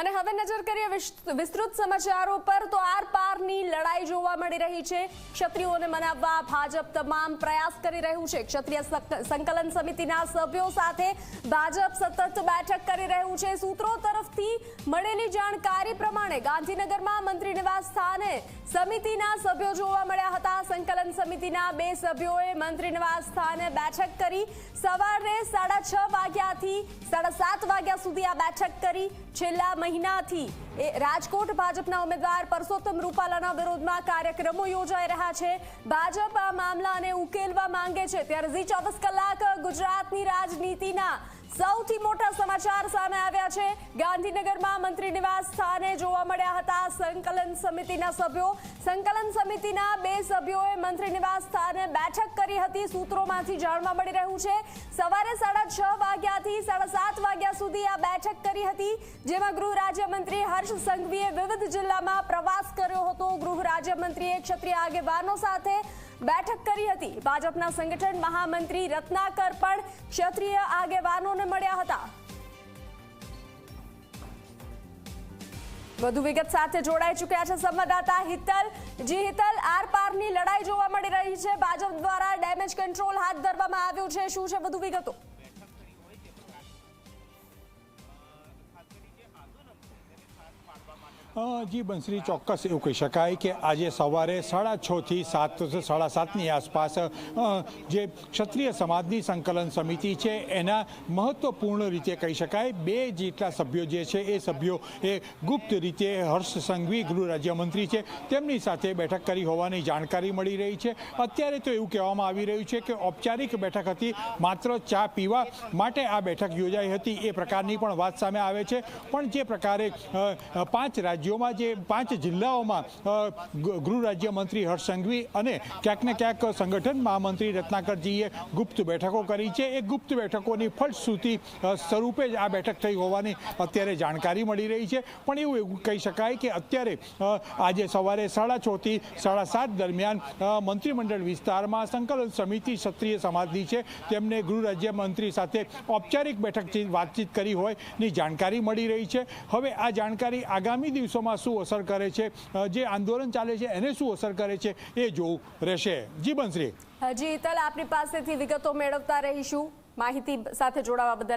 અને હવે નજર કરીએ વિસ્તૃત સમાચારો પર તો આર પારની લડાઈ જોવા મળી રહી છે. ક્ષત્રિયોને મનાવવા ભાજપ તમામ પ્રયાસ કરી રહ્યું છે. ક્ષત્રિય સક- સંકલન સમિતિના સભ્યો સાથે ભાજપ સતત બેઠક કરી રહ્યું છે. સૂત્રો તરફથી મળેલી જાણકારી પ્રમાણે ગાંધીનગરમાં મંત્રી નિવાસ સ્થાને સમિતિના સભ્યો જોવા મળ્યા હતા. સંકલન સમિતિના બે સભ્યોએ મંત્રી નિવાસ સ્થાને બેઠક કરી સવારે સાડા છ વાગ્યાથી સાડા સાત વાગ્યા સુધી આ બેઠક કરી. છેલ્લા મહિનાથી એ રાજકોટ ભાજપના ઉમેદવાર પરસોત્તમ રૂપાલાના વિરોધમાં કાર્યક્રમો યોજાઈ રહ્યા છે. ભાજપ આ મામલાને ઉકેલવા માંગે છે. ત્યારે ઝી ચોવીસ કલાક ગુજરાતની રાજનીતિના સૌથી મોટા સમાચાર સામે આવ્યા છે. ગાંધીનગરમાં મંત્રી નિવાસ સ્થાને જોવા મળ્યા હતા સંકલન સમિતિના સભ્યો. સંકલન સમિતિના બે સભ્યોએ મંત્રી નિવાસ સ્થાને બેઠક કરી હતી. સૂત્રોમાંથી જાણવા મળી રહ્યું છે, સવારે સાડા છ વાગ્યાથી સાડા સાત વાગ્યા સુધી આ બેઠક કરી હતી, જેમાં ગૃહ રાજ્યમંત્રી હર્ષ સંઘવીએ વિવિધ જિલ્લામાં પ્રવાસ કર્યો હતો. ગૃહ રાજ્યમંત્રીએ ક્ષત્રિય આગેવાનો સાથે બેઠક કરી હતી. ભાજપના સંગઠન મહામંત્રી રત્નાકર પણ ક્ષત્રિય આગેવાનોને મળ્યા હતા. વધુ વિગત સાથે જોડાઈ ચૂક્યા છે સંવાદદાતા હિતલ. જી હિતલ, આર પારની લડાઈ જોવા મળી રહી છે. ભાજપ દ્વારા ડેમેજ કંટ્રોલ હાથ ધરવામાં આવ્યું છે. શું છે વધુ વિગતો? જી બંસરી ચોક્કસ એવું કહી શકાય કે આજે સવારે સાડા છથી સાત સાડા સાતની આસપાસ જે ક્ષત્રિય સમાજની સંકલન સમિતિ છે, એના મહત્વપૂર્ણ રીતે કહી શકાય. બે જેટલા સભ્યો જે છે, એ સભ્યો એ ગુપ્ત રીતે હર્ષ સંઘવી ગૃહ રાજ્યમંત્રી છે. તેમની સાથે બેઠક કરી હોવાની જાણકારી મળી રહી છે. અત્યારે તો એવું કહેવામાં આવી રહ્યું છે કે ઔપચારિક બેઠક હતી, માત્ર ચા પીવા માટે આ બેઠક યોજાઈ હતી, એ પ્રકારની પણ વાત સામે આવે છે. પણ જે પ્રકારે પાંચ પાંચ રાજ્યોમાં જે પાંચ જિલ્લાઓમાં ગૃહ રાજ્યમંત્રી હર્ષ સંઘવી અને ક્યાંક ને ક્યાંક સંગઠન મહામંત્રી રત્નાકરજીએ ગુપ્ત બેઠકો કરી છે. એ ગુપ્ત બેઠકોની ફળશ્રુતિ સ્વરૂપે જ આ બેઠક થઈ હોવાની અત્યારે જાણકારી મળી રહી છે. પણ એવું એવું કહી શકાય કે અત્યારે આજે સવારે સાડા છથી સાડા સાત દરમિયાન મંત્રીમંડળ વિસ્તારમાં સંકલન સમિતિ ક્ષત્રિય સમાજની છે. તેમને ગૃહ રાજ્યમંત્રી સાથે ઔપચારિક બેઠકથી વાતચીત કરી હોયની જાણકારી મળી રહી છે. હવે આ જાણકારી આગામી દિવસોમાં શું અસર કરે છે? જે આંદોલન ચાલે છે, એને શું અસર કરે છે, એ જોવું રહેશે. જી બંશ્રી હજી હિતલ આપની પાસેથી વિગતો મેળવતા રહીશું. માહિતી સાથે જોડાવા બદલ